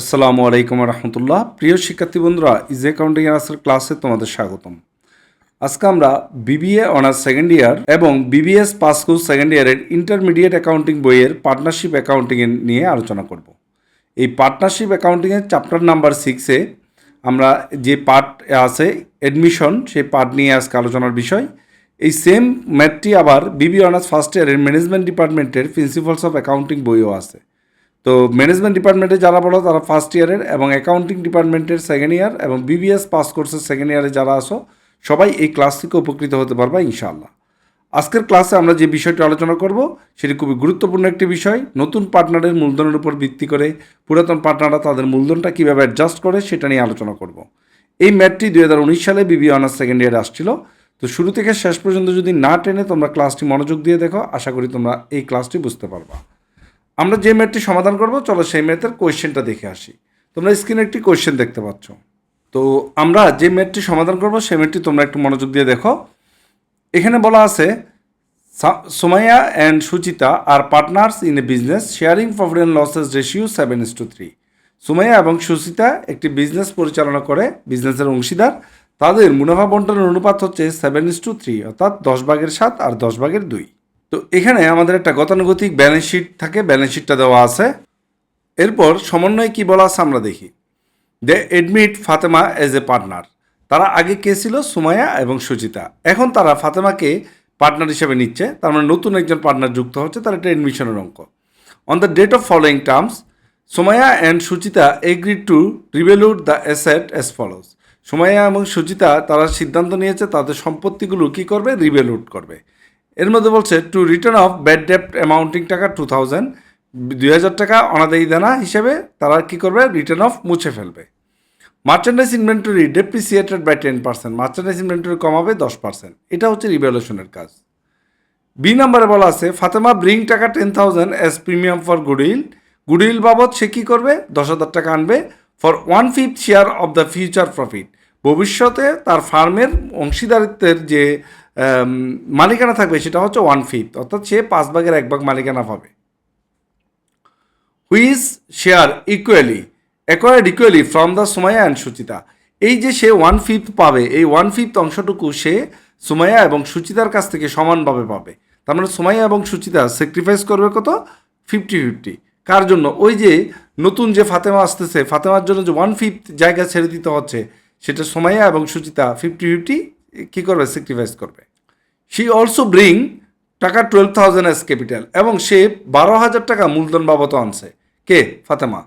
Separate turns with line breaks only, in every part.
আসসালামু আলাইকুম রহমতুল্লাহ। প্রিয় শিক্ষার্থী বন্ধুরা ইজ অ্যাকাউন্টিং আসার ক্লাসে তোমাদের স্বাগতম। আজকে আমরা বিবিএ অনার্স সেকেন্ড ইয়ার এবং বিবিএস পাস কোর্স সেকেন্ড ইয়ারের ইন্টারমিডিয়েট অ্যাকাউন্টিং বইয়ের পার্টনারশিপ অ্যাকাউন্টিং নিয়ে আলোচনা করব। এই পার্টনারশিপ অ্যাকাউন্টিংয়ের চ্যাপ্টার নাম্বার সিক্সে আমরা যে পার্ট আছে অ্যাডমিশন সেই পার্ট নিয়ে আজকে আলোচনার বিষয়। এই সেম ম্যাথটি আবার বিবি অনার্স ফার্স্ট ইয়ারের ম্যানেজমেন্ট ডিপার্টমেন্টের প্রিন্সিপালস অফ অ্যাকাউন্টিং বইও আছে। তো ম্যানেজমেন্ট ডিপার্টমেন্টে যারা পড়ো তারা ফার্স্ট ইয়ারের এবং অ্যাকাউন্টিং ডিপার্টমেন্টের সেকেন্ড ইয়ার এবং বিবিএস পাস কোর্সের সেকেন্ড ইয়ারে যারা আসো সবাই এই ক্লাস থেকে উপকৃত হতে পারবা ইনশাআল্লাহ। আজকের ক্লাসে আমরা যে বিষয়টি আলোচনা করব, সেটি খুবই গুরুত্বপূর্ণ একটি বিষয়। নতুন পার্টনারের মূলধনের উপর ভিত্তি করে পুরাতন পার্টনাররা তাদের মূলধনটা কীভাবে অ্যাডজাস্ট করে, সেটা নিয়ে আলোচনা করব। এই ম্যাথটি দুই হাজার উনিশ সালে বিবি অনার্স সেকেন্ড ইয়ারে আসছিল। তো শুরু থেকে শেষ পর্যন্ত যদি না টেনে তোমরা ক্লাসটি মনোযোগ দিয়ে দেখো, আশা করি তোমরা এই ক্লাসটি বুঝতে পারবা। আমরা যে ম্যাথটি সমাধান করব, চলো সেই ম্যাথের কোয়েশ্চেনটা দেখে আসি। তোমরা স্ক্রিনে একটি কোয়েশ্চেন দেখতে পাচ্ছ। তো আমরা যে ম্যাথটি সমাধান করব, সেই ম্যাথটি তোমরা একটু মনোযোগ দিয়ে দেখো। এখানে বলা আছে Somaiya and Suchita R partners in a business sharing profit and losses ratio seven is to three Sumaiya এবং সুচিতা একটি বিজনেস পরিচালনা করে বিজনেসের অংশীদার। তাদের মুনাফা বন্টনের অনুপাত হচ্ছে সেভেন ইস টু থ্রি অর্থাৎ দশ ভাগের সাত আর দশ ভাগের দুই। তো এখানে আমাদের একটা গতানুগতিক ব্যালেন্স শিট থাকে ব্যালেন্স শিটটা দেওয়া আছে। এরপর সমন্বয়ে কি বলা আছে আমরা দেখি। They admit Fatema as a partner তারা আগে কে ছিল? সুমাইয়া এবং সুচিতা। এখন তারা ফাতেমাকে পার্টনার হিসেবে নিচ্ছে। তার মানে নতুন একজন পার্টনার যুক্ত হচ্ছে, তার একটা এডমিশনের অঙ্ক। On the date of following terms Somaya and Suchita agree to revaluate the asset as follows Somaya এবং সুচিতা তারা সিদ্ধান্ত নিয়েছে, তাদের সম্পত্তিগুলো কী করবে? রিভেলুট করবে। এর মধ্যে বলছে টু রিটার্ন অফ ব্যাড ডেপ্ট অ্যামাউন্টিং টাকা টু থাউজেন্ড দুই হাজার টাকা অনাদায়ী দানা হিসেবে তারা কী করবে? রিটার্ন অফ মুছে ফেলবে। Merchandise inventory depreciated by ten percent merchandise inventory কমাবে দশ পার্সেন্ট এটা হচ্ছে রিভ্যালুয়েশনের কাজ। বি নাম্বারে বলা আছে, ফাতেমা ব্রিং টাকা ten thousand as premium for goodwill goodwill বাবদ সে কী করবে? দশ হাজার টাকা আনবে for one fifth share of the future profit ভবিষ্যতে তার ফার্মের অংশীদারিত্বের যে মালিকানা থাকবে সেটা হচ্ছে ওয়ান ফিফথ অর্থাৎ সে পাঁচ ভাগের এক ভাগ মালিকানা পাবে। Which share equally acquired equally from the Sumaiya and Suchita এই যে সে ওয়ান ফিফথ পাবে, এই ওয়ান ফিফথ অংশটুকু সে সুমাইয়া এবং সুচিতার কাছ থেকে সমানভাবে পাবে। তার মানে সুমাইয়া এবং সুচিতা স্যাক্রিফাইস করবে কত? ফিফটি ফিফটি কার জন্য? ওই যে নতুন যে ফাতেমা আসতেছে, ফাতেমার জন্য যে ওয়ান ফিফথ জায়গা ছেড়ে দিতে হচ্ছে, সেটা সুমাইয়া এবং সুচিতা ফিফটি ফিফটি কী করবে? স্যাক্রিফাইস করবে। She also bring taka twelve thousand as capital এবং সে বারো হাজার টাকা মূলধন বাবদ আনছে। কে? ফাতেমা।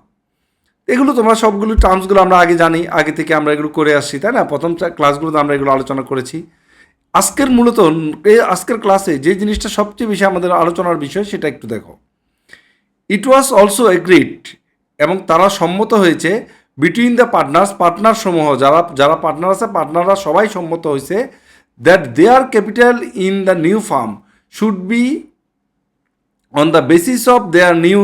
এগুলো তোমরা সবগুলো টার্মসগুলো আমরা আগে জানি, আগে থেকে আমরা এগুলো করে আসছি, তাই না? প্রথম ক্লাসগুলোতে আমরা এগুলো আলোচনা করেছি। আজকের মূলত আজকের ক্লাসে যে জিনিসটা সবচেয়ে বেশি আমাদের আলোচনার বিষয়, সেটা একটু দেখো। ইট ওয়াজ অলসো এগ্রিড এবং তারা সম্মত হয়েছে বিটুইন দ্য পার্টনার্স পার্টনার সমূহ, যারা যারা পার্টনার আছে পার্টনাররা সবাই সম্মত হয়েছে that their capital in the new firm should be on the basis of their new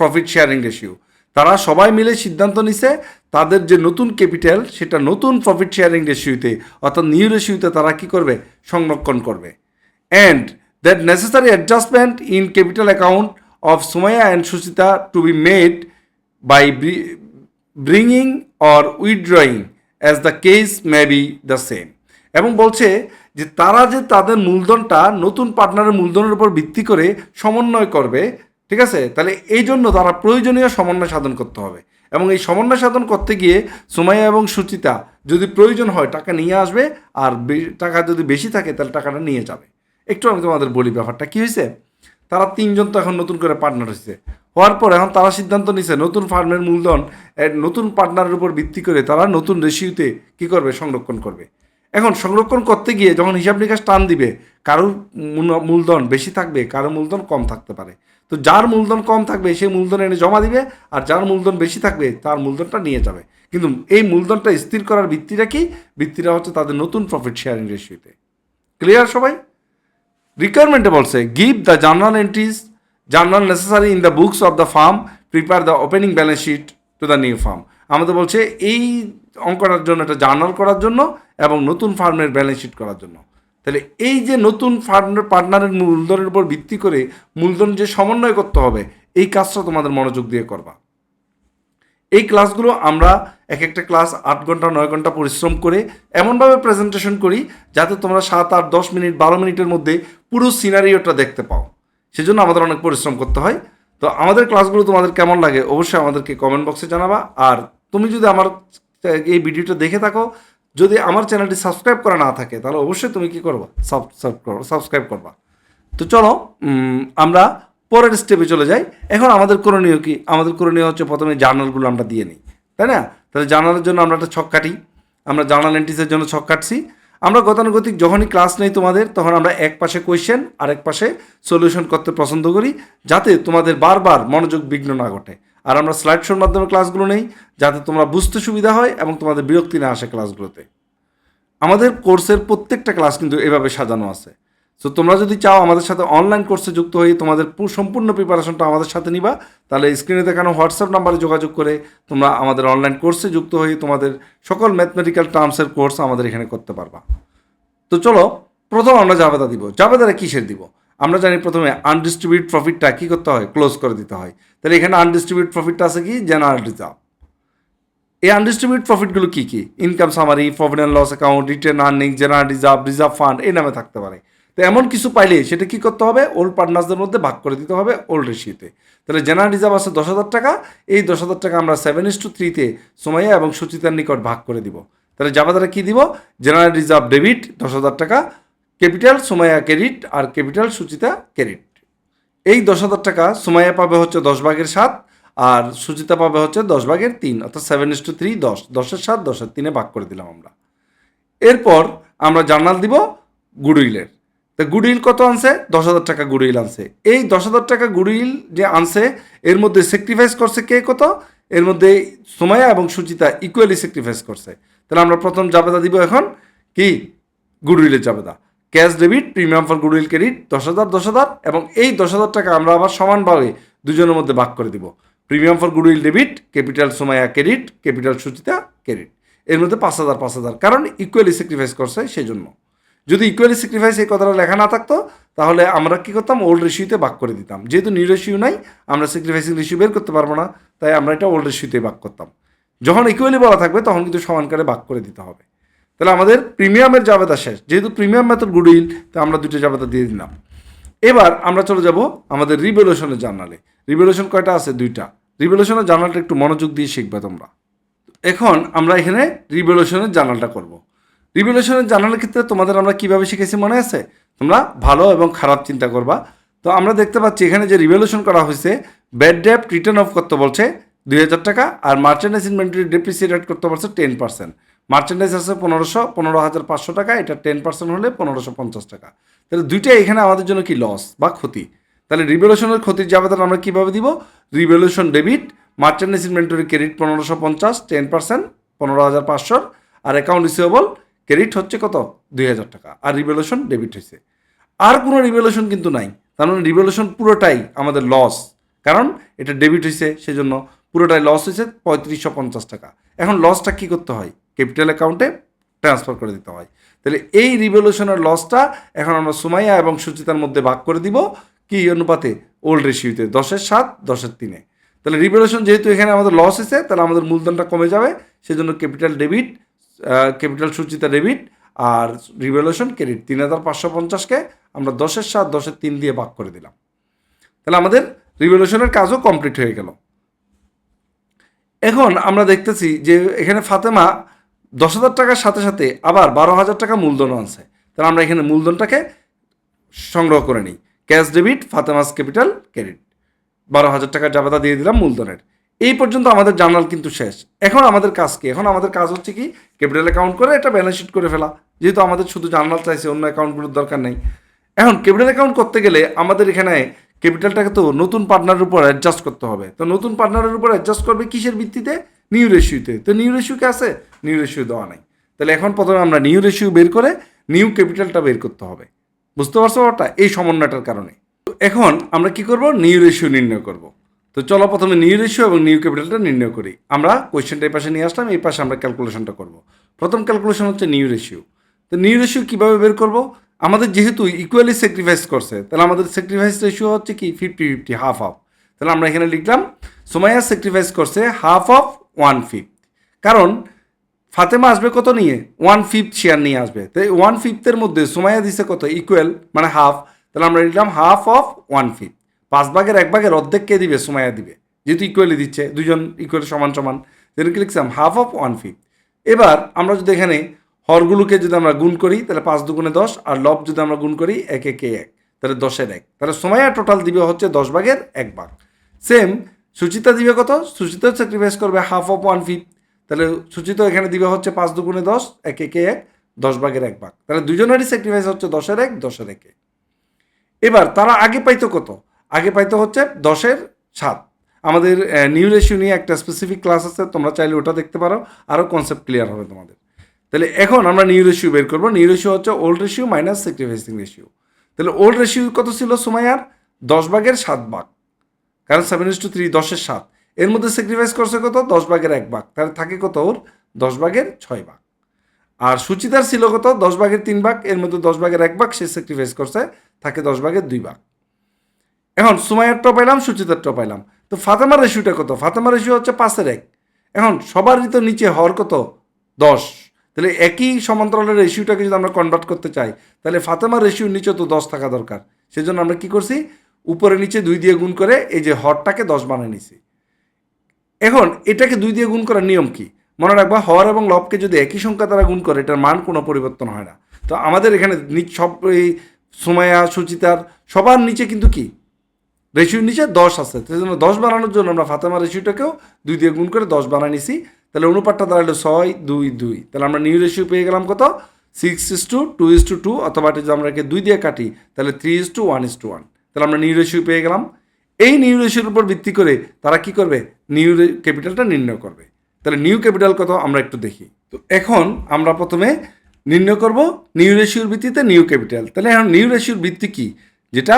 profit sharing ratio তারা সবাই মিলে সিদ্ধান্ত নিছে, তাদের যে নতুন ক্যাপিটাল সেটা নতুন প্রফিট শেয়ারিং রেশিওতে অর্থাৎ নিউ রেশিওতে তারা কি করবে? সংরক্ষণ করবে। And that necessary adjustment in capital account of Sumaiya and Suchita to be made by bringing or withdrawing as the case may be the same এবং বলছে যে তারা যে তাদের মূলধনটা নতুন পার্টনারের মূলধনের উপর ভিত্তি করে সমন্বয় করবে, ঠিক আছে? তাহলে এই জন্য তারা প্রয়োজনীয় সমন্বয় সাধন করতে হবে। এবং এই সমন্বয় সাধন করতে গিয়ে সুমাইয়া এবং সুচিতা যদি প্রয়োজন হয় টাকা নিয়ে আসবে, আর টাকা যদি বেশি থাকে, তাহলে টাকাটা নিয়ে যাবে। একটু আমি তোমাদের বলি ব্যাপারটা। কী হয়েছে তারা তিনজন তো এখন নতুন করে পার্টনার হয়েছে হওয়ার পর এখন তারা সিদ্ধান্ত নিছে, নতুন ফার্মের মূলধন নতুন পার্টনারের উপর ভিত্তি করে তারা নতুন রেশিওতে কী করবে? সংরক্ষণ করবে। এখন সংরক্ষণ করতে গিয়ে যখন হিসাব নিকাশ টান দিবে, কারোর মূলধন বেশি থাকবে, কারোর মূলধন কম থাকতে পারে। তো যার মূলধন কম থাকবে সেই মূলধন এনে জমা দিবে, আর যার মূলধন বেশি থাকবে, তার মূলধনটা নিয়ে যাবে। কিন্তু এই মূলধনটা স্থির করার ভিত্তিটা কি? ভিত্তিটা হচ্ছে তাদের নতুন প্রফিট শেয়ারিং রেশিওতে ক্লিয়ার সবাই? রিকোয়ারমেন্টে বলছে give the journal entries journal necessary in the books of the firm prepare the opening balance sheet to the new firm আমাদের বলছে, এই অঙ্কটার জন্য একটা জার্নাল করার জন্য এবং নতুন ফার্মের ব্যালেন্স শিট করার জন্য। তাহলে এই যে নতুন ফার্মের পার্টনারের মূলধনের উপর ভিত্তি করে মূলধন যে সমন্বয় করতে হবে, এই কাজটা তোমাদের মনোযোগ দিয়ে করবা। এই ক্লাসগুলো আমরা এক একটা ক্লাস আট ঘণ্টা, নয় ঘণ্টা পরিশ্রম করে এমনভাবে প্রেজেন্টেশন করি যাতে তোমরা সাত, আট, দশ মিনিট, বারো মিনিটের মধ্যে পুরো সিনারিওটা দেখতে পাও। সেজন্য আমাদের অনেক পরিশ্রম করতে হয়। তো আমাদের ক্লাসগুলো তোমাদের কেমন লাগে অবশ্যই আমাদেরকে কমেন্ট বক্সে জানাবা। আর তুমি যদি আমার এই ভিডিওটা দেখে থাকো। যদি আমার চ্যানেলটি সাবস্ক্রাইব করা না থাকে, তাহলে অবশ্যই তুমি কি করবা? সাবস্ক্রাইব করবা। তো চলো আমরা পরের স্টেপে চলে যাই। এখন আমাদের করণীয় কি? আমাদের করণীয় হচ্ছে প্রথমে জার্নালগুলো আমরা দিয়ে নিই, তাই না? তাহলে জার্নালের জন্য আমরা একটা ছক কাটি। আমরা জার্নাল এন্ট্রিসের জন্য ছক কাটছি। আমরা গতানুগতিক যখনই ক্লাস নেই তোমাদের, তখন আমরা এক পাশে কোয়েশ্চেন আর এক পাশে সলিউশন করতে পছন্দ করি, যাতে তোমাদের বারবার মনোযোগ বিঘ্ন না ঘটে। আর আমরা স্লাইড শোর মাধ্যমে ক্লাসগুলো নেই, যাতে তোমরা বুঝতে সুবিধা হয় এবং তোমাদের বিরক্তি না আসে ক্লাসগুলোতে আমাদের কোর্সের প্রত্যেকটা ক্লাস কিন্তু এভাবে সাজানো আছে। সো তোমরা যদি চাও আমাদের সাথে অনলাইন কোর্সে যুক্ত হয়ে তোমাদের সম্পূর্ণ প্রিপারেশনটা আমাদের সাথে নিবা, তাহলে স্ক্রিনে দেখানো হোয়াটসঅ্যাপ নাম্বারে যোগাযোগ করে তোমরা আমাদের অনলাইন কোর্সে যুক্ত হয়ে তোমাদের সকল ম্যাথমেটিক্যাল টার্মসের কোর্স আমাদের এখানে করতে পারবা। তো চলো, প্রথম আমরা জাবেদা দিব। জাবেদারে কিসের দিব? আমরা জানি প্রথমে আনডিস্ট্রিবিউট প্রফিটটা কী করতে হয়? ক্লোজ করে দিতে হয়। তাহলে এখানে আনডিস্ট্রিবিউট প্রফিটটা আছে কি? জেনারেল রিজার্ভ এই আনডিস্ট্রিবিউট প্রফিটগুলো কী কী? Income summary profit and loss account return earning general reserve reserve fund এই নামে থাকতে পারে। তো এমন কিছু পাইলে সেটা কী করতে হবে? ওল্ড পার্টনার্সদের মধ্যে ভাগ করে দিতে হবে ওল্ড রেশিওতে তাহলে জেনারেল রিজার্ভ আছে দশ হাজার টাকা, এই দশ হাজার টাকা আমরা সেভেন ইস টু থ্রিতে সোমাইয়া এবং সুচিতার নিকট ভাগ করে দিব। তাহলে জাবাদারে কী দিব? জেনারেল রিজার্ভ ডেবিট দশ হাজার টাকা ক্যাপিটাল সোমাইয়া ক্রেডিট আর ক্যাপিটাল সুচিতা ক্রেডিট এই দশ হাজার টাকা সুমাইয়া পাবে হচ্ছে দশ ভাগের সাত আর সুচিতা পাবে হচ্ছে দশ ভাগের তিন, অর্থাৎ সেভেন ইস টু থ্রি দশ। দশের সাত, দশের তিনে ভাগ করে দিলাম আমরা। এরপর আমরা জার্নাল দিব গুডউইলের। তা গুডউইল কত আনছে? দশ হাজার টাকা গুডউইল আনছে। এই দশ হাজার টাকা গুডউইল যে আনছে, এর মধ্যে স্যাক্রিফাইস করছে কে কত? এর মধ্যে সোমায়া এবং সুচিতা ইকুয়ালি স্যাক্রিফাইস করছে। তাহলে আমরা প্রথম জাবেদা দিব এখন কি? গুডউইলের জাবেদা। Cash debit, premium for goodwill credit, দশ হাজার দশ হাজার এবং এই দশ হাজার টাকা আমরা আবার সমানভাবে দুজনের মধ্যে ভাগ করে দিব। Premium for goodwill debit, capital Somaiya credit, capital Suchita credit. এর মধ্যে পাঁচ হাজার পাঁচ হাজার, কারণ ইকুয়ালি স্যাক্রিফাইস করছে সেই জন্য যদি ইকুয়ালি স্যাক্রিফাইস এই কথাটা লেখা না থাকতো, তাহলে আমরা কি করতাম? ওল্ড রেশিওতে ভাগ করে দিতাম। যেহেতু নিউ রেশিও নাই, আমরা স্যাক্রিফাইসিং রেশিও বের করতে পারব না, তাই আমরা এটা ওল্ড রেশিওতে ভাগ করতাম। যখন ইকুয়ালি বলা থাকবে, তখন কিন্তু সমানকারে ভাগ করে দিতে হবে। তাহলে আমাদের প্রিমিয়ামের জাবেদা শেষ। যেহেতু প্রিমিয়াম মেথড গুডউইল, তা আমরা দুটো জাবেদা দিয়ে দিলাম। এবার আমরা চলে যাব আমাদের রিভলিউশনের জার্নালে রিভলিউশন কয়টা আছে? দুইটা। রিভলিউশনের জার্নালটা একটু মনোযোগ দিয়ে শিখবে তোমরা। এখন আমরা এখানে রিভলিউশনের জার্নালটা করব। রিভলিউশনের জার্নালের ক্ষেত্রে তোমাদের আমরা কীভাবে শিখেছি মনে আছে? তোমরা ভালো এবং খারাপ চিন্তা করবা। তো আমরা দেখতে পাচ্ছি এখানে যে রিভলিউশন করা হয়েছে ব্যাড ডেপ রিটার্ন অফ করতে বলছে দুই হাজার টাকা, আর মার্চেন্ডাইজ ইনভেন্টরি ডেপ্রিসিয়েট করতে বলছে টেন পার্সেন্ট মার্চেন্ডাইজ আছে পনেরোশো, পনেরো হাজার পাঁচশো টাকা, এটা টেন পার্সেন্ট হলে পনেরোশো পঞ্চাশ টাকা। তাহলে দুইটাই এখানে আমাদের জন্য কি লস বা ক্ষতি? তাহলে রিভলিউশনের ক্ষতির জাবেদন আমরা কীভাবে দিব? Revaluation debit merchandise inventory credit পনেরোশো পঞ্চাশ টেন পার্সেন্ট পনেরো হাজার পাঁচশোর, আর অ্যাকাউন্ট রিসিভেবল ক্রেডিট হচ্ছে কত? দুই হাজার টাকা। আর রিভলিউশন ডেবিট হয়েছে। আর কোনো রিভলিউশন কিন্তু নাই। তার মানে রিভলিউশন পুরোটাই আমাদের লস কারণ এটা ডেবিট হয়েছে, সেজন্য পুরোটাই লস হয়েছে পঁয়ত্রিশশো পঞ্চাশ টাকা। এখন লসটা কী করতে হয়? ক্যাপিটাল অ্যাকাউন্টে ট্রান্সফার করে দিতে হয়। তাহলে এই রিভলিউশনের লসটা এখন আমরা সুমাইয়া এবং সুচিতার মধ্যে ভাগ করে দিব। কি অনুপাতে? ওল্ড রেশিওতে দশের সাত, দশের তিনে। তাহলে রিভলিউশন যেহেতু এখানে আমাদের লস হয়েছে, তাহলে আমাদের মূলধনটা কমে যাবে। সেজন্য capital debit capital Suchita debit আর রিভলিউশন ক্রেডিট। তিন হাজার পাঁচশো পঞ্চাশকে আমরা দশের সাত, দশের তিন দিয়ে ভাগ করে দিলাম। তাহলে আমাদের রিভলিউশনের কাজও কমপ্লিট হয়ে গেল। এখন আমরা দেখতেছি যে এখানে ফাতেমা দশ হাজার টাকার সাথে সাথে আবার বারো হাজার টাকা মূলধনও আছে তাহলে আমরা এখানে মূলধনটাকে সংগ্রহ করে নিই। Cash debit, Fatema's capital, credit. বারো হাজার টাকা জাবেদা দিয়ে দিলাম মূলধনের। এই পর্যন্ত আমাদের জার্নাল কিন্তু শেষ। এখন আমাদের কাজ কি? এখন আমাদের কাজ হচ্ছে কি? ক্যাপিটাল অ্যাকাউন্ট করে এটা ব্যালেন্স শিট করে ফেলা। যেহেতু আমাদের শুধু জার্নাল চাইছে, অন্য অ্যাকাউন্টগুলোর দরকার নেই। এখন ক্যাপিটাল অ্যাকাউন্ট করতে গেলে আমাদের এখানে ক্যাপিটালটাকে তো নতুন পার্টনারের উপর অ্যাডজাস্ট করতে হবে। তো নতুন পার্টনারের উপর অ্যাডজাস্ট করবে কিসের ভিত্তিতে? নিউ রেশিওতে তো নিউ রেশিওকে আছে? নিউ রেশিও দেওয়া নাই। তাহলে এখন প্রথমে আমরা নিউ রেশিও বের করে নিউ ক্যাপিটালটা বের করতে হবে। বুঝতে পারছ ওটা এই সমন্বয়টার কারণে। তো এখন আমরা কি করব? নিউ রেশিও নির্ণয় করব। তো চলো প্রথমে নিউ রেশিও এবং নিউ ক্যাপিটালটা নির্ণয় করি। আমরা কোয়েশ্চেনটা এই পাশে নিয়ে আসলাম, এই পাশে আমরা ক্যালকুলেশনটা করব। প্রথম ক্যালকুলেশন হচ্ছে নিউ রেশিও তো নিউ রেশিও কীভাবে বের করব? আমাদের যেহেতু ইকুয়ালি স্যাক্রিফাইস করছে, তাহলে আমাদের স্যাক্রিফাইস রেশিও হচ্ছে কি? ফিফটি ফিফটি হাফ হাফ তাহলে আমরা এখানে লিখলাম, সোমাইয়া স্যাক্রিফাইস করছে হাফ অফ ওয়ান ফিফথ কারণ ফাতেমা আসবে কত নিয়ে? ওয়ান ফিফথ শেয়ার নিয়ে আসবে। তো ওয়ান ফিফথের মধ্যে সুমাইয়া দিছে কত? ইকুয়াল মানে হাফ তাহলে আমরা লিখলাম হাফ অফ ওয়ান ফিফথ পাঁচ ভাগের এক ভাগের অর্ধেক কে দিবে? সুমাইয়া দিবে। যেহেতু ইকুয়ালি দিচ্ছে দুজন ইকুয়াল সমান সমান। যেটাকে লিখছিলাম? হাফ অফ ওয়ান ফিফথ এবার আমরা যদি এখানে হরগুলোকে যদি আমরা গুণ করি, তাহলে পাঁচ দুগুণে দশ আর লব যদি আমরা গুণ করি, এক একে এক। তাহলে দশের এক। তাহলে সোমাইয়া টোটাল দিবে হচ্ছে দশ ভাগের এক ভাগ। সেম সুচিতা দিবে কত? সুচিতা স্যাক্রিফাইস করবে হাফ অফ ওয়ান ফিফথ তাহলে সুচিত এখানে দিবে হচ্ছে পাঁচ দুগুণে দশ, এক, একে এক, দশ ভাগের এক ভাগ। তাহলে দুজনেরই স্যাক্রিফাইস হচ্ছে দশের এক, দশের একে। এবার তারা আগে পাইতো কত? আগে পাইতো হচ্ছে দশের সাত। আমাদের নিউ রেশিও নিয়ে একটা স্পেসিফিক ক্লাস আছে, তোমরা চাইলে ওটা দেখতে পারো। আরও কনসেপ্ট ক্লিয়ার হবে তোমাদের। তাহলে এখন আমরা নিউ রেশিও বের করব। নিউ রেশিও হচ্ছে old ratio minus sacrificing ratio তাহলে ওল্ড রেশিও কত ছিল সুমাইয়ার? দশ ভাগের সাত ভাগ। কারণ সেভেন ইস টু থ্রি দশের সাত। এর মধ্যে স্যাক্রিফাইস করছে কত? দশ ভাগের এক ভাগ। তাহলে থাকে কত ওর? দশ ভাগের ছয় ভাগ। আর সুচিতার ছিল কত? দশ ভাগের তিন ভাগ। এর মধ্যে দশ ভাগের এক ভাগ সে স্যাক্রিফাইস করছে। থাকে দশ ভাগের দুই ভাগ। এখন সুমাইয়ারটা পাইলাম সুচিতার সুচিতারটা পাইলাম। তো ফাতেমার রেশিওটা কত? ফাতেমার রেশিও হচ্ছে পাঁচের এক। এখন সবারই তো নিচে হর কত? দশ। তাহলে একই সমান্তরালের রেশিওটাকে যদি আমরা কনভার্ট করতে চাই, তাহলে ফাতেমার রেশিওর নিচে তো দশ থাকা দরকার। সেজন্য আমরা কি করছি? উপরে নিচে দুই দিয়ে গুণ করে এই যে হরটাকে দশ বানিয়ে নিছি। এখন এটাকে দুই দিয়ে গুণ করার নিয়ম কি? মনে রাখবা, হর এবং লবকে যদি একই সংখ্যা দ্বারা গুণ করে, এটার মান কোনো পরিবর্তন হয় না। তো আমাদের এখানে সব এই সুমায়া, সুচিতার সবার নিচে কিন্তু কি? রেশিওর নিচে দশ আছে। সেই জন্য দশ বানানোর জন্য আমরা ফাতেমা রেশিওটাকেও দুই দিয়ে গুণ করে দশ বানিয়ে নিছি। তাহলে অনুপাতটা দাঁড়াল ছয়, দুই দুই। তাহলে আমরা নিউ রেশিও পেয়ে গেলাম কত? Six is to two is to two অথবা যদি আমরা একে দুই দিয়ে কাটি, তাহলে three is to one is to one তাহলে আমরা নিউ রেশিও পেয়ে গেলাম। এই নিউ রেশিওর উপর ভিত্তি করে তারা কি করবে? নিউ ক্যাপিটালটা নির্ণয় করবে। তাহলে নিউ ক্যাপিটাল কত? আমরা একটু দেখি। তো এখন আমরা প্রথমে নির্ণয় করব নিউ রেশিওর ভিত্তিতে নিউ ক্যাপিটাল তাহলে এখন নিউ রেশিওর ভিত্তি কী? যেটা,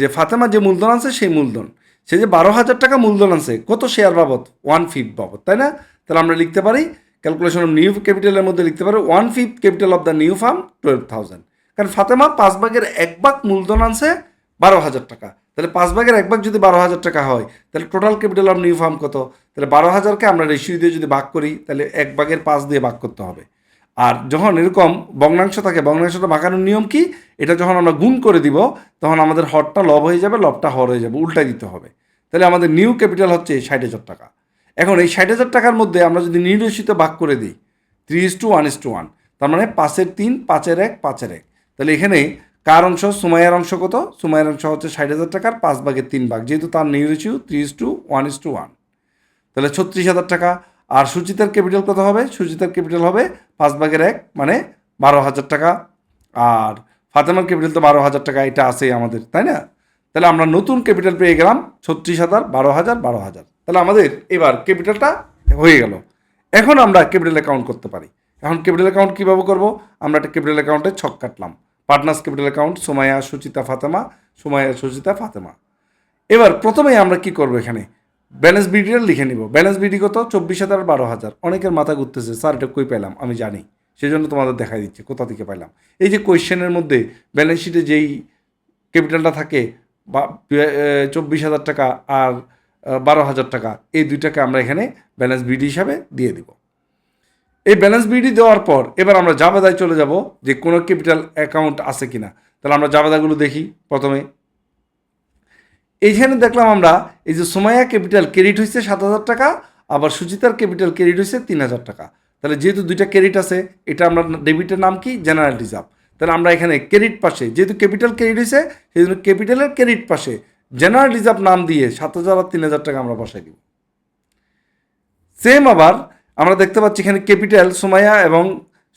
যে ফাতেমা যে মূলধন আছে সেই মূলধন। সে যে বারো হাজার টাকা মূলধন আছে, কত শেয়ার বাবদ? ওয়ান ফিফথ বাবদ, তাই না? তাহলে আমরা লিখতে পারি ক্যালকুলেশন অফ নিউ ক্যাপিটালের মধ্যে লিখতে পারি one fifth capital of the new firm twelve thousand কারণ ফাতেমা পাঁচ ভাগের এক ভাগ মূলধন আনছে বারো হাজার টাকা। তাহলে পাঁচ ভাগের এক ভাগ যদি বারো হাজার টাকা হয়, তাহলে total capital of new firm কত? তাহলে বারো হাজারকে আমরা রেশিও দিয়ে যদি ভাগ করি, তাহলে এক ভাগের পাঁচ দিয়ে ভাগ করতে হবে। আর যখন এরকম ভগ্নাংশ থাকে ভগ্নাংশটা ভাগানোর নিয়ম কি? এটা যখন আমরা গুণ করে দিব, তখন আমাদের হরটা লব হয়ে যাবে, লবটা হর হয়ে যাবে উল্টা দিতে হবে। তাহলে আমাদের নিউ ক্যাপিটাল হচ্ছে ষাট হাজার টাকা। এখন এই ষাট হাজার টাকার মধ্যে আমরা যদি নির্দেশিত ভাগ করে দিই three is to one is to one তার মানে পাঁচের তিন, পাঁচের এক পাঁচের এক। তাহলে এখানে কার অংশ? সুমাইয়ার অংশ কত? সুমাইয়ার অংশ হচ্ছে ষাট হাজার টাকার পাঁচ ভাগের তিন ভাগ। যেহেতু তার new ratio three is to one is to one তাহলে ছত্রিশ হাজার টাকা। আর সুচিতার ক্যাপিটাল কত হবে? সুচিতার ক্যাপিটাল হবে পাঁচ ভাগের এক মানে বারো হাজার টাকা। আর ফাতেমার ক্যাপিটাল তো বারো হাজার টাকা, এটা আছেই আমাদের, তাই না? তাহলে আমরা নতুন ক্যাপিটাল পেয়ে গেলাম ছত্রিশ হাজার, বারো হাজার বারো হাজার। তাহলে আমাদের এবার ক্যাপিটালটা হয়ে গেল। এখন আমরা ক্যাপিটাল অ্যাকাউন্ট করতে পারি। এখন ক্যাপিটাল অ্যাকাউন্ট কীভাবে করব? আমরা একটা ক্যাপিটাল অ্যাকাউন্টে ছক কাটলাম। Partners capital account Somaiya Suchita Fatema Somaiya Suchita Fatema. এবার প্রথমেই আমরা কি করব এখানে? ব্যালেন্স বিডিটা লিখে নিব। ব্যালেন্স বিডি কত? চব্বিশ হাজার, বারো হাজার। অনেকের মাথা ঘুরতেছে, স্যার, এটা কই পেলাম আমি জানি। সেই জন্য তোমাদের দেখাই দিচ্ছে, কোথা থেকে পাইলাম। এই যে কোয়েশ্চেনের মধ্যে ব্যালেন্স শিটে যেই ক্যাপিটালটা থাকে, বা চব্বিশ হাজার টাকা আর বারো হাজার টাকা, এই দুইটাকে আমরা এখানে ব্যালেন্স বিডি হিসাবে দিয়ে দিব। এই ব্যালেন্স বিডি দেওয়ার পর এবার আমরা জাবেদায় চলে যাব যে কোনো ক্যাপিটাল অ্যাকাউন্ট আছে কিনা। তাহলে আমরা জাবেদাগুলো দেখি প্রথমে। এইখানে দেখলাম আমরা এই যে সোমায়া ক্যাপিটাল ক্রেডিট হয়েছে সাত হাজার টাকা, আবার সুচিতার ক্যাপিটাল ক্রেডিট হয়েছে তিন হাজার টাকা। তাহলে যেহেতু দুইটা ক্রেডিট আছে, এটা আমরা ডেবিটের নাম কি? জেনারেল রিজার্ভ তাহলে আমরা এখানে ক্রেডিট পাশে, যেহেতু ক্যাপিটাল ক্রেডিট হয়েছে সেই জন্য ক্যাপিটালের ক্রেডিট পাশে জেনারেল রিজার্ভ নাম দিয়ে সাত হাজার আর তিন হাজার টাকা আমরা বসাই দিব। সেম আবার আমরা দেখতে পাচ্ছি এখানে ক্যাপিটাল সোমায়া এবং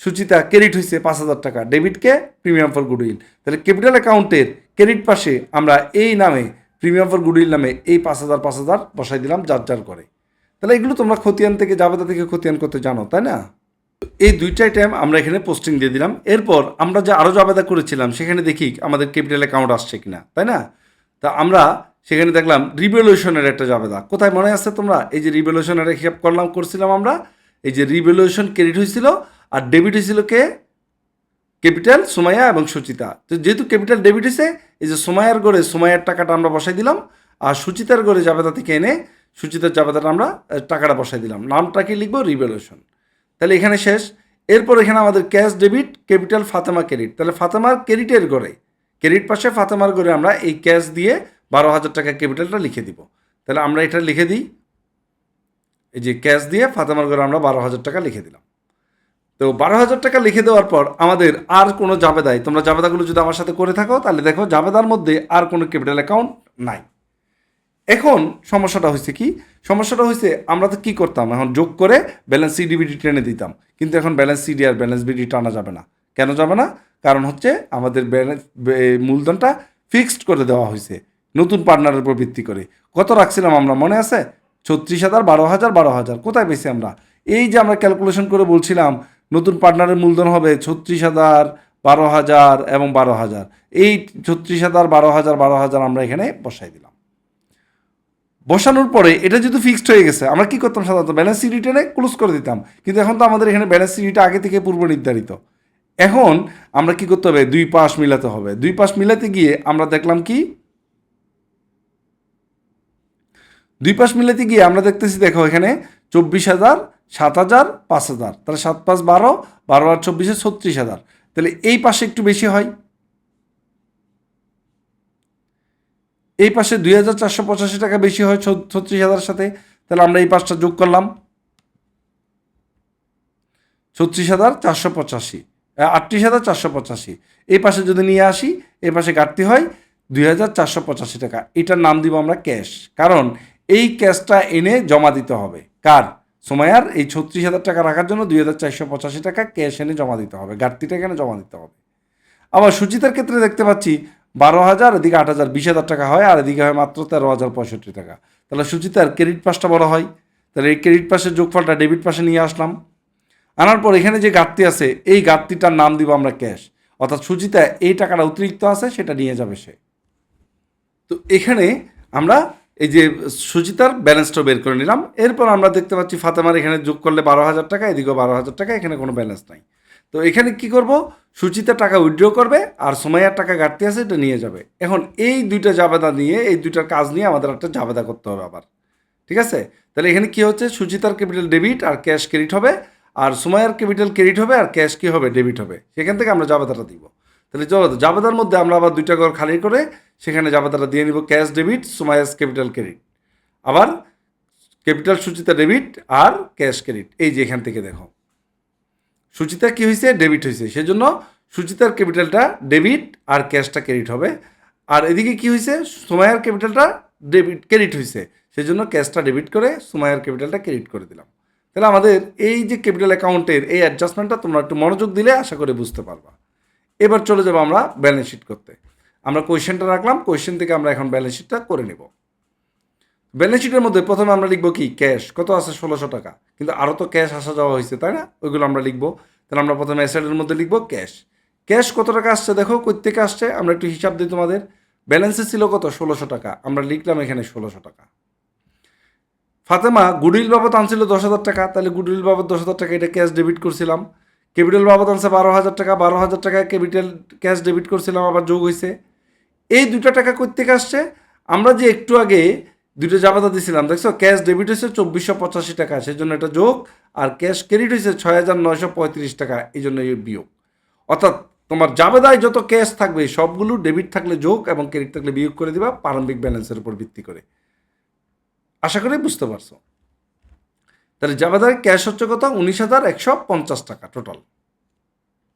সুচিতা ক্রেডিট হয়েছে পাঁচ হাজার টাকা। ডেবিটকে প্রিমিয়াম ফর গুডউইল। তাহলে ক্যাপিটাল অ্যাকাউন্টের ক্রেডিট পাশে আমরা এই নামে, প্রিমিয়াম ফর গুডউইল নামে এই পাঁচ হাজার পাঁচ হাজার বসাই দিলাম যার যার করে। তাহলে এগুলো তোমরা খতিয়ান থেকে, জাবেদা থেকে খতিয়ান করতে জানো, তাই না? এই দুইটাই টাইম আমরা এখানে পোস্টিং দিয়ে দিলাম। এরপর আমরা যে আরও জাবেদা করেছিলাম, সেখানে দেখি আমাদের ক্যাপিটাল অ্যাকাউন্ট আসছে কিনা, তাই না? তা আমরা সেখানে দেখলাম রিভলিউশনের একটা জাবেদা। কোথায় মনে আছে তোমরা? এই যে রিভলিউশনের হিসাব করলাম, করছিলাম আমরা। এই যে রিভলিউশন ক্রেডিট হয়েছিল আর ডেবিট হয়েছিল কে? ক্যাপিটাল সোমায়া এবং সুচিতা। তো যেহেতু ক্যাপিটাল ডেবিট হয়েছে, এই যে সোমায়ার গড়ে সোমায়ার টাকাটা আমরা বসাই দিলাম আর সুচিতার গড়ে জাবেদা থেকে এনে সুচিতার জাবেদাটা আমরা টাকাটা বসাই দিলাম। নামটা কি লিখব? রিভ্যালুয়েশন তাহলে এখানে শেষ। এরপর এখানে আমাদের cash debit capital Fatema credit তাহলে ফাতেমার ক্রেডিটের গড়ে ক্রেডিট পাশে ফাতেমার গড়ে আমরা এই ক্যাশ দিয়ে বারো হাজার টাকা ক্যাপিটালটা লিখে দিব। তাহলে আমরা এটা লিখে দিই। এই যে ক্যাশ দিয়ে ফাতেমার ঘরে আমরা বারো হাজার টাকা লিখে দিলাম। তো বারো হাজার টাকা লিখে দেওয়ার পর আমাদের আর কোনো জাবেদায়, তোমরা জাবেদাগুলো যদি আমার সাথে করে থাকো, তাহলে দেখো জাবেদার মধ্যে আর কোনো ক্যাপিটাল অ্যাকাউন্ট নাই। এখন সমস্যাটা হয়েছে কি? সমস্যাটা হয়েছে আমরা তো কী করতাম? এখন যোগ করে ব্যালেন্স সিডিবিডি টেনে দিতাম। কিন্তু এখন ব্যালেন্স সিডি আর ব্যালেন্স বিডি টানা যাবে না। কেন যাবে না? কারণ হচ্ছে আমাদের ব্যালেন্স মূলধনটা ফিক্সড করে দেওয়া হয়েছে। নতুন পার্টনারের উপর ভিত্তি করে। কত রাখছিলাম আমরা মনে আছে? ছত্রিশ হাজার, বারো হাজার বারো হাজার। কোথায় পেয়েছি আমরা? এই যে আমরা ক্যালকুলেশন করে বলছিলাম, নতুন পার্টনারের মূলধন হবে ছত্রিশ হাজার, বারো হাজার এবং বারো হাজার। এই ছত্রিশ হাজার, বারো হাজার বারো হাজার আমরা এখানে বসাই দিলাম। বসানোর পরে এটা যেহেতু ফিক্সড হয়ে গেছে, আমরা কি করতাম সাধারণত? ব্যালেন্স সিডি টেনে ক্লোজ করে দিতাম। কিন্তু এখন তো আমাদের এখানে ব্যালেন্স সিডিটা আগে থেকে পূর্ব নির্ধারিত। এখন আমরা কি করতে হবে? দুই পাশ মিলাতে হবে। দুই পাশ মিলাতে গিয়ে আমরা দেখলাম কি? দুই পাশ মিলাতে গিয়ে আমরা দেখতেছি, দেখো এখানে চব্বিশ হাজার, সাত হাজার, পাঁচ হাজার। তাহলে সাত পাঁচ বারো বারো আর চব্বিশে ছত্রিশ হাজার। তাহলে এই পাশে একটু বেশি হয়। এই পাশে দুই হাজার চারশো পঁচাশি টাকা বেশি হয় ছত্রিশ হাজার সাথে। তাহলে আমরা এই পাশটা যোগ করলাম। ছত্রিশ হাজার চারশো পঁচাশি আটত্রিশ হাজার চারশো পঁচাশি। এই পাশে যদি নিয়ে আসি, এই পাশে ঘাটতি হয় দুই হাজার চারশো পঁচাশি টাকা। এটার নাম দিব আমরা ক্যাশ। কারণ এই ক্যাশটা এনে জমা দিতে হবে। কার? সময়ার এই ছত্রিশ হাজার টাকা রাখার জন্য দুই হাজার চারশো পঁচাশি টাকা ক্যাশ এনে জমা দিতে হবে ঘাটতিটা এখানে জমা দিতে হবে। আবার সুচিতার ক্ষেত্রে দেখতে পাচ্ছি বারো হাজার, এদিকে আট হাজার, বিশ হাজার টাকা হয়, আর এদিকে হয় মাত্র তেরো হাজার পঁয়ষট্টি টাকা। তাহলে সুচিতার ক্রেডিট পাসটা বড় হয়। তাহলে এই ক্রেডিট পাসের যোগফলটা ডেবিট পাশে নিয়ে আসলাম। আনার পর এখানে যে ঘাটতি আছে, এই ঘাটতিটার নাম দিব আমরা ক্যাশ। অর্থাৎ সুচিতা এই টাকাটা অতিরিক্ত আছে, সেটা নিয়ে যাবে সে। তো এখানে আমরা এই যে সুচিতার ব্যালেন্সটা বের করে নিলাম। এরপর আমরা দেখতে পাচ্ছি ফাতেমার এখানে যোগ করলে বারো হাজার টাকা, এদিকেও বারো হাজার টাকা, এখানে কোনো ব্যালেন্স নাই। তো এখানে কি করব? সুচিতা টাকা উইথড্র করবে আর সময়ের টাকা ঘাটতি আছে, এটা নিয়ে যাবে। এখন এই দুইটা জাবেদা নিয়ে, এই দুইটার কাজ নিয়ে আমাদের একটা জাবেদা করতে হবে আবার। ঠিক আছে? তাহলে এখানে কি হচ্ছে? সুচিতার ক্যাপিটাল ডেবিট আর ক্যাশ ক্রেডিট হবে, আর সুমায়ার ক্যাপিটাল ক্রেডিট হবে আর ক্যাশ কি হবে? ডেবিট হবে। সেখান থেকে আমরা জাবেদাটা দিব। তাহলে জ- জাবেদার মধ্যে আমরা আবার দুইটা ঘর খালি করে সেখানে জাবেদাটা দিয়ে নিব cash debit Sumaiya's capital credit আবার ক্যাপিটাল সুচিতা ডেবিট আর ক্যাশ ক্রেডিট এই যে এখান থেকে দেখো। সুচিতা কি হয়েছে ডেবিট হয়েছে সেজন্য সুচিতার ক্যাপিটালটা ডেবিট আর ক্যাশটা ক্রেডিট হবে। আর এদিকে কি হয়েছে সুমায়ার ক্যাপিটালটা ডেবিট ক্রেডিট হয়েছে সেজন্য ক্যাশটা ডেবিট করে সুমায়ার ক্যাপিটালটা ক্রেডিট করে দিলাম। তাহলে আমাদের এই যে ক্যাপিটাল অ্যাকাউন্টের এই অ্যাডজাস্টমেন্টটা তোমরা একটু মনোযোগ দিলে আশা করে বুঝতে পারবা। এবার চলে যাব আমরা ব্যালেন্স শিট করতে। আমরা কোয়েশ্চেনটা রাখলাম কোয়েশ্চেন থেকে আমরা এখন ব্যালেন্স শিটটা করে নেব। ব্যালেন্স শিটের মধ্যে প্রথমে আমরা লিখব কি? ক্যাশ কত আছে? ষোলোশো টাকা। কিন্তু আরও তো ক্যাশ আসা যাওয়া হয়েছে, তাই না? ওইগুলো আমরা লিখব। তাহলে আমরা প্রথমে অ্যাসেটের মধ্যে লিখব ক্যাশ ক্যাশ কত টাকা আসছে? দেখো কই থেকে আসছে? আমরা একটু হিসাব দিই তোমাদের। ব্যালেন্সে ছিল কত? ষোলোশো টাকা। আমরা লিখলাম এখানে ষোলোশো টাকা। ফাতেমা গুডউইল বাবদ আনছিল দশ হাজার টাকা। তাহলে গুডউইল বাবদ দশ হাজার টাকা, এটা ক্যাশ ডেবিট করছিলাম। ক্যাপিটাল বাবদ আনছে বারো হাজার টাকা, বারো হাজার টাকা ক্যাপিটাল ক্যাশ ডেবিট করছিলাম, আবার যোগ হয়েছে এই দুটো টাকা করতে আসছে? আমরা যে একটু আগে দুটো জাবাদা দিয়েছিলাম দেখছ? ক্যাশ ডেবিট হয়েছে চব্বিশশো পঁচাশি টাকা সেই জন্য এটা যোগ, আর ক্যাশ ক্রেডিট হয়েছে ছয় হাজার নয়শো পঁয়ত্রিশ টাকা এই জন্য এই বিয়োগ। অর্থাৎ তোমার জাবেদায় যত ক্যাশ থাকবে, সবগুলো ডেবিট থাকলে যোগ এবং ক্রেডিট থাকলে বিয়োগ করে দিবা, প্রারম্ভিক ব্যালেন্সের উপর ভিত্তি করে। আশা করি বুঝতে পারছ। তাহলে জাবেদার ক্যাশ হচ্ছে কত? উনিশ হাজার একশো পঞ্চাশ টাকা টোটাল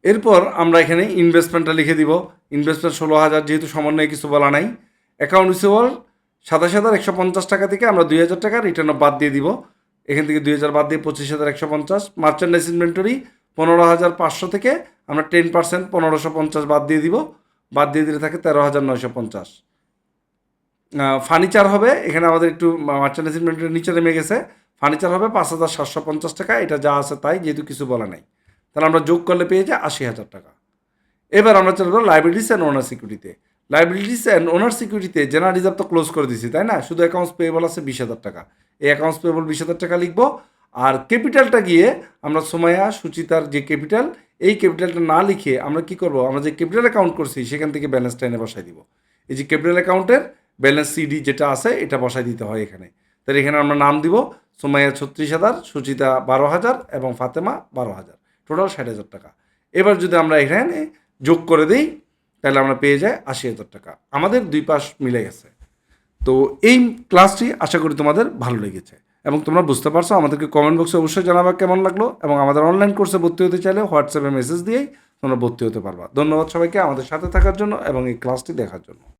এরপর আমরা এখানে ইনভেস্টমেন্টটা লিখে দিব। ইনভেস্টমেন্ট ষোলো হাজার যেহেতু সমন্বয়ে কিছু বলা নাই। অ্যাকাউন্ট রিসিভেবল সাতাশ হাজার একশো পঞ্চাশ টাকা থেকে আমরা দুই হাজার টাকা রিটার্ন বাদ দিয়ে দিব। এখান থেকে দুই হাজার বাদ দিয়ে পঁচিশ হাজার একশো পঞ্চাশ। মার্চেন্ডাইজ ইনভেন্টরি পনেরো হাজার পাঁচশো থেকে আমরা টেন পার্সেন্ট পনেরোশো পঞ্চাশ বাদ দিয়ে দিব। বাদ দিয়ে দিলে থাকে তেরো হাজার নয়শো পঞ্চাশ। ফার্নিচার হবে। এখানে আমাদের একটু মার্চেন্ডাইজ ইনভেন্টরি নিচে নেমে গেছে। ফার্নিচার হবে পাঁচ হাজার সাতশো পঞ্চাশ টাকা, এটা যা আছে তাই, যেহেতু কিছু বলা নাই। তাহলে আমরা যোগ করলে পেয়ে যাই আশি হাজার টাকা। এবার আমরা চলে যাব লাইবিলিটিস অ্যান্ড ওনার সিকিউরিটিতে লাইবিলিটিস অ্যান্ড ওনার সিকিউরিটিতে জেনারেল রিজার্ভ তো ক্লোজ করে দিছি তাই না? শুধু অ্যাকাউন্টস পেয়েবল আছে বিশ হাজার টাকা। এই অ্যাকাউন্টস পেয়েবল বিশ হাজার টাকা লিখব। আর ক্যাপিটালটা গিয়ে আমরা সময়া সুচিতার যে ক্যাপিটাল এই ক্যাপিটালটা না লিখে আমরা কি করব? আমরা যে ক্যাপিটাল অ্যাকাউন্ট করছি, সেখান থেকে ব্যালেন্সটা এনে বসাই দিব। এই যে ক্যাপিটাল অ্যাকাউন্টের ব্যালেন্স সিডি যেটা আছে, এটা বসাই দিতে হয় এখানে। তাহলে এখানে আমরা নাম দিব সুমাইয়া ছত্রিশ হাজার, সুচিতা বারো হাজার এবং ফাতেমা বারো হাজার। টোটাল ষাট হাজার টাকা। এবার যদি আমরা এখানে যোগ করে দিই, তাহলে আমরা পেয়ে যাই আশি হাজার টাকা। আমাদের দুই পাশ মিলে গেছে। তো এই ক্লাসটি আশা করি তোমাদের ভালো লেগেছে। এবং তোমরা বুঝতে পারছ, আমাদেরকে কমেন্ট বক্সে অবশ্যই জানাবা কেমন লাগল এবং আমাদের অনলাইন কোর্সে ভর্তি হতে চাইলে হোয়াটসঅ্যাপে মেসেজ দিয়েই তোমরা ভর্তি হতে পারবা। ধন্যবাদ সবাইকে আমাদের সাথে থাকার জন্য এবং এই ক্লাসটি দেখার জন্য।